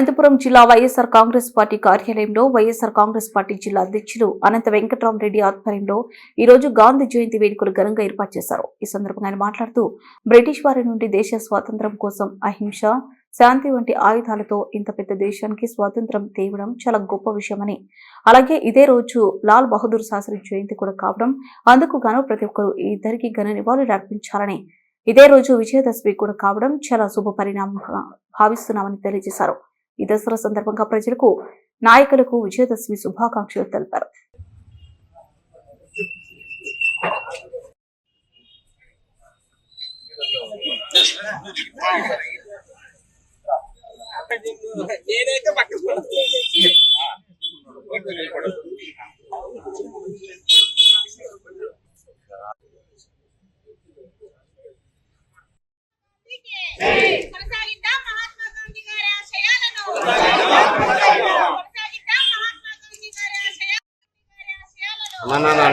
అనంతపురం జిల్లా వైఎస్ఆర్ కాంగ్రెస్ పార్టీ కార్యాలయంలో వైఎస్ఆర్ కాంగ్రెస్ పార్టీ జిల్లా అధ్యక్షులు అనంత వెంకటరామరెడ్డి ఆధ్వర్యంలో ఈ రోజు గాంధీ జయంతి వేడుకలు ఘనంగా ఏర్పాటు చేశారు. ఈ సందర్భంగా ఆయన మాట్లాడుతూ బ్రిటిష్ వారి నుండి దేశ స్వాతంత్ర్యం కోసం అహింస శాంతి వంటి ఆయుధాలతో ఇంత పెద్ద దేశానికి స్వాతంత్రం తేవడం చాలా గొప్ప విషయమని అలాగే ఇదే రోజు లాల్ బహదూర్ శాస్త్రి జయంతి కూడా కావడం అందుకు గాను ప్రతి ఒక్కరూ ఇద్దరికి ఘన నివాళులు అర్పించాలని ఇదే రోజు విజయదశమి కూడా కావడం చాలా శుభ పరిణామంగా భావిస్తున్నామని తెలియజేశారు. ఈ దసరా సందర్భంగా ప్రజలకు నాయకులకు విజయదశమి శుభాకాంక్షలు తెలిపారు. నేనైతే పక్కన కొనసాగిద్దాం మహాత్మా గాంధీ గారి ఆశయాలను కొనసాగిద్దాం మహాత్మా గాంధీ గారి ఆశయాలను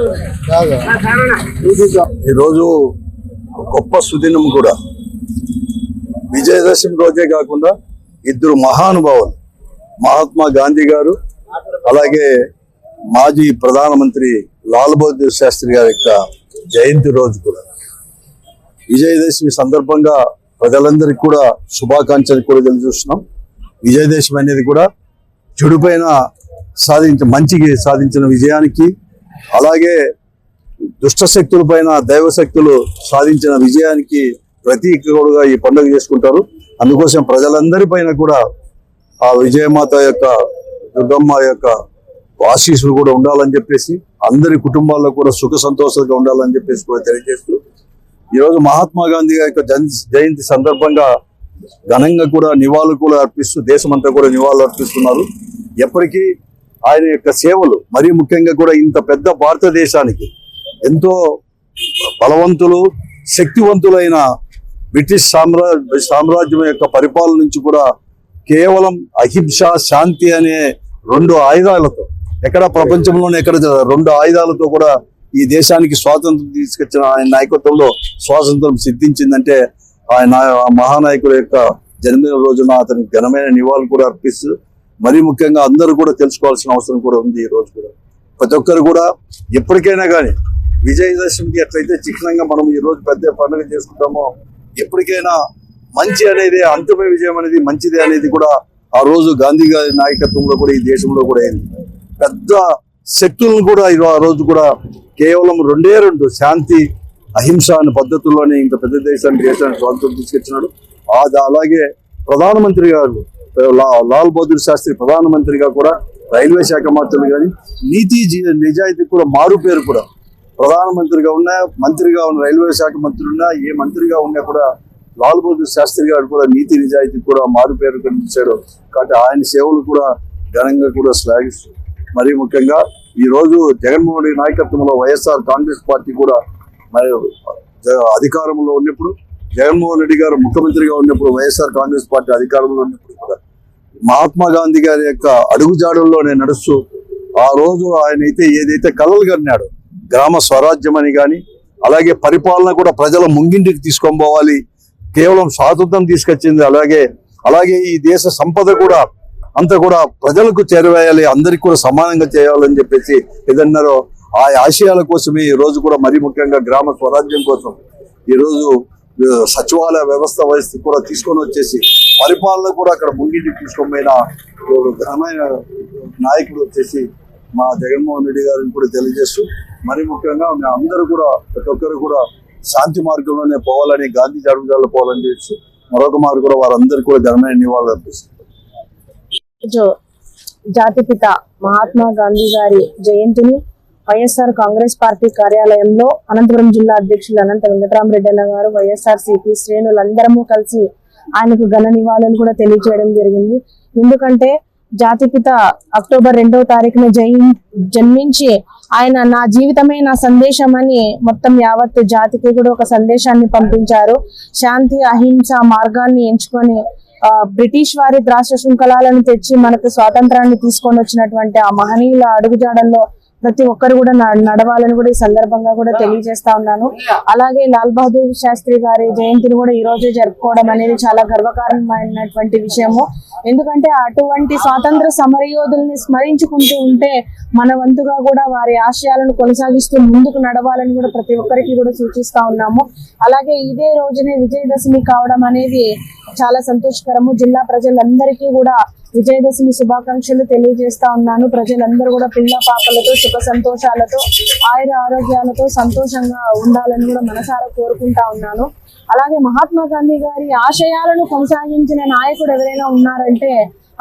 శాస్త్రికి ఈరోజు గొప్ప సుదినం కూడా. విజయదశమి రోజే కాకుండా ఇద్దరు మహానుభావులు మహాత్మా గాంధీ గారు అలాగే మాజీ ప్రధానమంత్రి లాల్ బహదూర్ శాస్త్రి గారి యొక్క జయంతి రోజు కూడా. విజయదశమి సందర్భంగా ప్రజలందరికీ కూడా శుభాకాంక్షలు కూడా తెలియజేస్తున్నాం. విజయదశమి అనేది కూడా చెడుపైన సాధించ మంచికి సాధించిన విజయానికి అలాగే దుష్ట శక్తుల పైన దైవ శక్తులు సాధించిన విజయానికి ప్రతీకగా ఈ పండుగ చేసుకుంటారు. అందుకోసం ప్రజలందరి పైన కూడా ఆ విజయమాత యొక్క దుర్గమ్మ యొక్క ఆశీస్సులు కూడా ఉండాలని చెప్పేసి అందరి కుటుంబాల్లో కూడా సుఖ సంతోషాలుగా ఉండాలని చెప్పేసి కూడా తెలియజేస్తూ ఈరోజు మహాత్మా గాంధీ గారి యొక్క జన్- జయంతి సందర్భంగా ఘనంగా కూడా నివాళులు కూడా అర్పిస్తూ దేశమంతా కూడా నివాళులు అర్పిస్తున్నారు. ఎప్పటికీ ఆయన యొక్క సేవలు మరీ ముఖ్యంగా కూడా ఇంత పెద్ద భారతదేశానికి ఎంతో బలవంతులు శక్తివంతులైన బ్రిటిష్ సామ్రా సామ్రాజ్యం యొక్క పరిపాలన నుంచి కూడా కేవలం అహింస శాంతి అనే రెండు ఆయుధాలతో ఎక్కడ ప్రపంచంలోనే ఎక్కడ రెండు ఆయుధాలతో కూడా ఈ దేశానికి స్వాతంత్రం తీసుకొచ్చిన ఆయన నాయకత్వంలో స్వాతంత్రం సిద్ధించిందంటే ఆయన ఆ మహానాయకుల యొక్క జన్మదిన రోజున అతనికి ఘనమైన నివాళులు కూడా అర్పిస్తూ మరీ ముఖ్యంగా అందరూ కూడా తెలుసుకోవాల్సిన అవసరం కూడా ఉంది ఈ రోజు కూడా. ప్రతి ఒక్కరు కూడా ఎప్పటికైనా కానీ విజయదశమికి ఎట్లయితే చిహ్నంగా మనం ఈ రోజు పెద్ద పండుగ చేసుకుంటామో ఎప్పటికైనా మంచి అనేది అంతిమ విజయం అనేది మంచిది అనేది కూడా ఆ రోజు గాంధీ గారి నాయకత్వంలో కూడా ఈ దేశంలో కూడా అయింది. పెద్ద శక్తులను కూడా ఆ రోజు కూడా కేవలం రెండే రెండు శాంతి అహింస అనే పద్ధతుల్లోనే ఇంత పెద్ద దేశానికి దేశానికి స్వాతంత్రం తీసుకొచ్చినాడు. అది అలాగే ప్రధానమంత్రి గారు లాల్ బహదూర్ శాస్త్రి ప్రధానమంత్రిగా కూడా రైల్వే శాఖ మంత్రులు కానీ నీతి నిజాయితీ కూడా మారు పేరు కూడా ప్రధానమంత్రిగా ఉన్నా మంత్రిగా ఉన్న రైల్వే శాఖ మంత్రి ఉన్నా ఏ మంత్రిగా ఉన్నా కూడా లాల్ బహదూర్ శాస్త్రి గారు కూడా నీతి నిజాయితీ కూడా మారు పేరు కనిపించాడు. కాబట్టి ఆయన సేవలు కూడా ఘనంగా కూడా శ్లాఘిస్తూ మరీ ముఖ్యంగా ఈరోజు జగన్మోహన్ రెడ్డి నాయకత్వంలో వైఎస్ఆర్ కాంగ్రెస్ పార్టీ కూడా మరి అధికారంలో ఉన్నప్పుడు జగన్మోహన్ రెడ్డి గారు ముఖ్యమంత్రిగా ఉన్నప్పుడు వైఎస్ఆర్ కాంగ్రెస్ పార్టీ అధికారంలో ఉన్నప్పుడు కూడా మహాత్మా గాంధీ గారి యొక్క అడుగుజాడల్లోనే నడుస్తూ ఆ రోజు ఆయన అయితే ఏదైతే కలలు కన్నాడు గ్రామ స్వరాజ్యం అని కానీ అలాగే పరిపాలన కూడా ప్రజల ముంగింటికి తీసుకొని పోవాలి కేవలం స్వాతంత్రం తీసుకొచ్చింది అలాగే అలాగే ఈ దేశ సంపద కూడా అంతా కూడా ప్రజలకు చేరవేయాలి అందరికి కూడా సమానంగా చేయాలని చెప్పేసి ఏదన్నారో ఆ ఆశయాల కోసమే ఈ రోజు కూడా మరీ ముఖ్యంగా గ్రామ స్వరాజ్యం కోసం ఈ రోజు సచివాలయ వ్యవస్థ వయసు కూడా తీసుకొని వచ్చేసి పరిపాలన కూడా అక్కడ ముంగిటి తీసుకొని ఘనమైన నాయకుడు వచ్చేసి మా జగన్మోహన్ రెడ్డి గారిని కూడా తెలియజేస్తూ మరి ముఖ్యంగా మేము అందరూ కూడా ప్రతి ఒక్కరు కూడా శాంతి మార్గంలోనే పోవాలని గాంధీ అడుగుదాల్లో పోవాలని చెప్పి మరొక మారు కూడా వారందరూ కూడా ఘనమైన నివాళులు అర్పిస్తారు జాతిపిత మహాత్మా గాంధీ గారి జయంతిని వైఎస్ఆర్ కాంగ్రెస్ పార్టీ కార్యాలయంలో అనంతపురం జిల్లా అధ్యక్షులు అనంత వెంకటరామరెడ్డి గారు వైఎస్ఆర్ సిపి శ్రేణులందరము కలిసి ఆయనకు ఘన నివాళులు కూడా తెలియజేయడం జరిగింది. ఎందుకంటే జాతిపిత అక్టోబర్ రెండవ తారీఖున జయి జన్మించి ఆయన నా జీవితమే నా సందేశం అని మొత్తం యావత్ జాతికి కూడా ఒక సందేశాన్ని పంపించారు. శాంతి అహింస మార్గాన్ని ఎంచుకొని బ్రిటిష్ వారి ద్రాక్ష శృంఖలాలను తెచ్చి మనకు స్వాతంత్రాన్ని తీసుకొని వచ్చినటువంటి ఆ మహనీయుల అడుగుజాడల్లో ప్రతి ఒక్కరు కూడా నడవాలని కూడా ఈ సందర్భంగా కూడా తెలియజేస్తా ఉన్నాను. అలాగే లాల్ బహదూర్ శాస్త్రి గారి జయంతిని కూడా ఈ రోజే జరుపుకోవడం అనేది చాలా గర్వకారణమైనటువంటి విషయము. ఎందుకంటే అటువంటి స్వాతంత్ర సమరయోధుల్ని స్మరించుకుంటూ ఉంటే మన వంతుగా కూడా వారి ఆశయాలను కొనసాగిస్తూ ముందుకు నడవాలని కూడా ప్రతి ఒక్కరికి కూడా సూచిస్తా ఉన్నాము. అలాగే ఇదే రోజునే విజయదశమి కావడం అనేది చాలా సంతోషకరము. జిల్లా ప్రజలందరికీ కూడా విజయదశమి శుభాకాంక్షలు తెలియజేస్తా ఉన్నాను. ప్రజలందరూ కూడా పిల్ల పాపలతో సుఖ సంతోషాలతో ఆయుర ఆరోగ్యాలతో సంతోషంగా ఉండాలని కూడా మనసారా కోరుకుంటా ఉన్నాను. అలాగే మహాత్మా గాంధీ గారి ఆశయాలను కొనసాగించిన నాయకుడు ఎవరైనా ఉన్నారంటే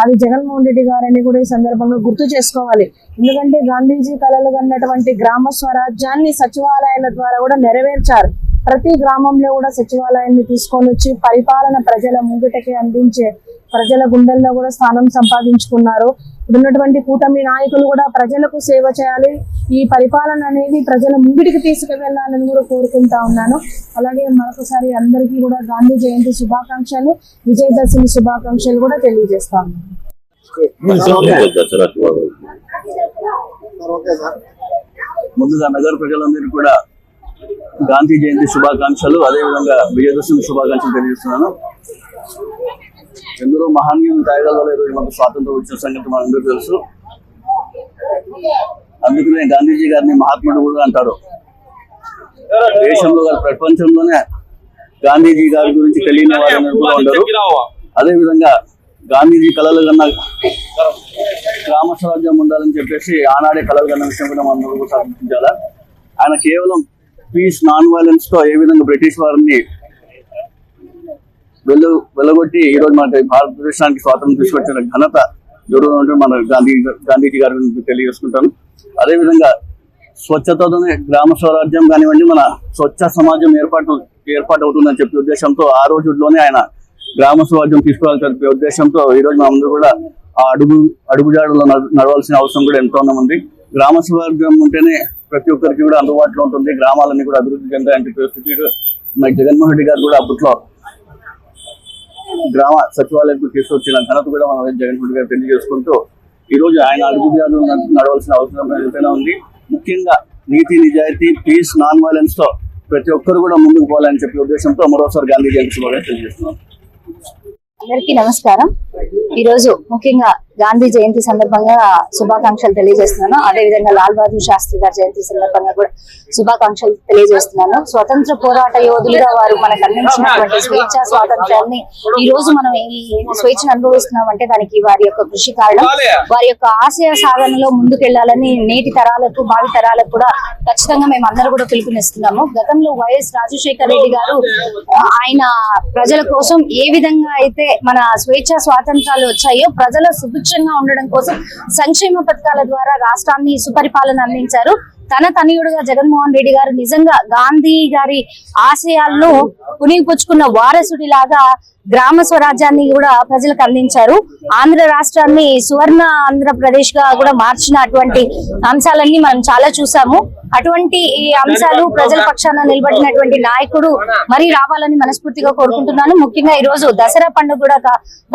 అది జగన్మోహన్ రెడ్డి గారని కూడా ఈ సందర్భంగా గుర్తు చేసుకోవాలి. ఎందుకంటే గాంధీజీ కలలు కన్నటువంటి గ్రామ స్వరాజ్యాన్ని సచివాలయాల ద్వారా కూడా నెరవేర్చారు. ప్రతి గ్రామంలో కూడా సచివాలయాన్ని తీసుకొని వచ్చి పరిపాలన ప్రజల ముంగిటకి అందించే ప్రజల గుండెల్లో కూడా స్థానం సంపాదించుకున్నారు. ఇప్పుడున్నటువంటి కూటమి నాయకులు కూడా ప్రజలకు సేవ చేయాలి. ఈ పరిపాలన అనేది ప్రజల ముంగిటికి తీసుకువెళ్ళాలని కూడా కోరుకుంటా ఉన్నాను. అలాగే మరొకసారి అందరికీ కూడా గాంధీ జయంతి శుభాకాంక్షలు విజయదశమి శుభాకాంక్షలు కూడా తెలియజేస్తా ఉన్నాను. ముందుగా నగర ప్రజలందరూ కూడా గాంధీ జయంతి శుభాకాంక్షలు అదేవిధంగా విజయదశమి శుభాకాంక్షలు తెలియజేస్తున్నాను. ఎందరో మహనీయులు త్యాగాల వల్ల ఈరోజు మనకు స్వాతంత్రం వచ్చిన సంగతి మనందరూ తెలుసు. అందుకనే గాంధీజీ గారిని మహాత్ముడు కూడా అంటారు. దేశంలో కాదు, ప్రపంచంలోనే గాంధీజీ గారి గురించి తెలియని వారు కూడా ఉండరు. అదే విధంగా గాంధీజీ కళలు కన్నా గ్రామ స్వరాజ్యం ఉండాలని చెప్పేసి ఆనాడే కళలు కన్న విషయం కూడా మనం అందరూ కూడా సాధించాలా? ఆయన కేవలం పీస్ నాన్ వైలెన్స్తో ఏ విధంగా బ్రిటిష్ వారిని వెళ్ళు వెళ్ళగొట్టి ఈ రోజు మన భారతదేశానికి స్వాతంత్రం తీసుకొచ్చిన ఘనత ఎవరు మన గాంధీ గాంధీజీ గారి గురించి తెలియజేసుకుంటాను. అదేవిధంగా స్వచ్ఛతతోనే గ్రామ స్వరాజ్యం కానివ్వండి మన స్వచ్ఛ సమాజం ఏర్పాటు ఏర్పాటు అవుతుందని చెప్పే ఉద్దేశంతో ఆ రోజుల్లోనే ఆయన గ్రామ స్వరాజ్యం తీసుకోవాలని చెప్పే ఉద్దేశంతో ఈ రోజు మనందరూ కూడా ఆ అడుగు అడుగుజాడలో నడ- నడవాల్సిన అవసరం కూడా ఎంతో ఉంది. గ్రామ స్వరాజ్యం ఉంటేనే ప్రతి ఒక్కరికి కూడా అందుబాటులో ఉంటుంది గ్రామాలన్నీ కూడా అభివృద్ధి చెందాయని చెప్పే స్థితి మరి జగన్మోహన్ రెడ్డి గారు కూడా అప్పట్లో గ్రామ సచివాలయంకు తీసుకొచ్చిన ఘనత కూడా మనం జగన్మోహన్ రెడ్డి గారు తెలియజేసుకుంటూ ఈ రోజు ఆయన అడుగుజాడలు నడవలసిన అవసరం ఎంతైనా ఉంది. ముఖ్యంగా నీతి నిజాయితీ పీస్ నాన్ వైలెన్స్తో ప్రతి ఒక్కరు కూడా ముందుకు పోవాలని చెప్పే ఉద్దేశంతో మరోసారి గాంధీ జయంతి శుభాకాంక్షలు తెలియజేస్తున్నాం. అందరికీ నమస్కారం. ఈ రోజు ముఖ్యంగా గాంధీ జయంతి సందర్భంగా శుభాకాంక్షలు తెలియజేస్తున్నాను. అదే విధంగా లాల్ బహదూర్ శాస్త్రి గారి జయంతి సందర్భంగా కూడా శుభాకాంక్షలు తెలియజేస్తున్నాను. స్వతంత్ర పోరాట యోధులుగా వారు మనకు అందించినటువంటి స్వేచ్ఛ స్వాతంత్రాన్ని ఈ రోజు మనం ఈ స్వేచ్ఛను అనుభవిస్తున్నాం అంటే దానికి వారి యొక్క కృషి కారణం వారి యొక్క ఆశయ సాధనలో ముందుకెళ్ళాలని నేటి తరాలకు భావి తరాలకు కూడా ఖచ్చితంగా మేము అందరూ కూడా పిలుపునిస్తున్నాము. గతంలో వైఎస్ రాజశేఖర రెడ్డి గారు ఆయన ప్రజల కోసం ఏ విధంగా అయితే మన స్వేచ్ఛ స్వాతంత్రాలు వచ్చాయో ప్రజల సుభిక్షంగా ఉండడం కోసం సంక్షేమ పథకాల ద్వారా రాష్ట్రాన్ని సుపరిపాలన అందించారు. తన తనయుడుగా జగన్మోహన్ రెడ్డి గారు నిజంగా గాంధీ గారి ఆశయాలను వారసుడి వారసుడిలాగా గ్రామ స్వరాజ్యాన్ని కూడా ప్రజలకు అందించారు. ఆంధ్ర రాష్ట్రాన్ని సువర్ణ ఆంధ్రప్రదేశ్గా కూడా మార్చిన అటువంటి అంశాలన్నీ మనం చాలా చూసాము. అటువంటి ఈ అంశాలు ప్రజల పక్షాన నిలబడినటువంటి నాయకుడు మరి రావాలని మనస్ఫూర్తిగా కోరుకుంటున్నాను. ముఖ్యంగా ఈ రోజు దసరా పండుగ కూడా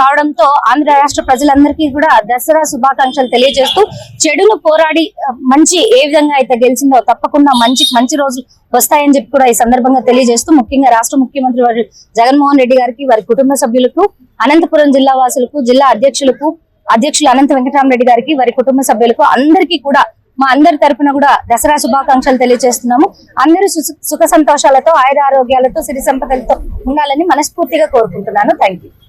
కావడంతో ఆంధ్ర రాష్ట్ర ప్రజలందరికీ కూడా దసరా శుభాకాంక్షలు తెలియజేస్తూ చెడును పోరాడి మంచి ఏ విధంగా అయితే గెలిచిందో తప్పకుండా మంచి మంచి రోజు వస్తాయని చెప్పి కూడా ఈ సందర్భంగా తెలియజేస్తూ ముఖ్యంగా రాష్ట్ర ముఖ్యమంత్రి వారి జగన్మోహన్ రెడ్డి గారికి వారి కుటుంబ సభ్యులకు అనంతపురం జిల్లా వాసులకు జిల్లా అధ్యక్షులకు అధ్యక్షులు అనంత వెంకటరామరెడ్డి గారికి వారి కుటుంబ సభ్యులకు అందరికీ కూడా మా అందరి తరఫున కూడా దసరా శుభాకాంక్షలు తెలియజేస్తున్నాము. అందరూ సు- సుఖ సంతోషాలతో ఆయుర ఆరోగ్యాలతో సిరి సంపదలతో ఉండాలని మనస్ఫూర్తిగా కోరుకుంటున్నాను. Thank you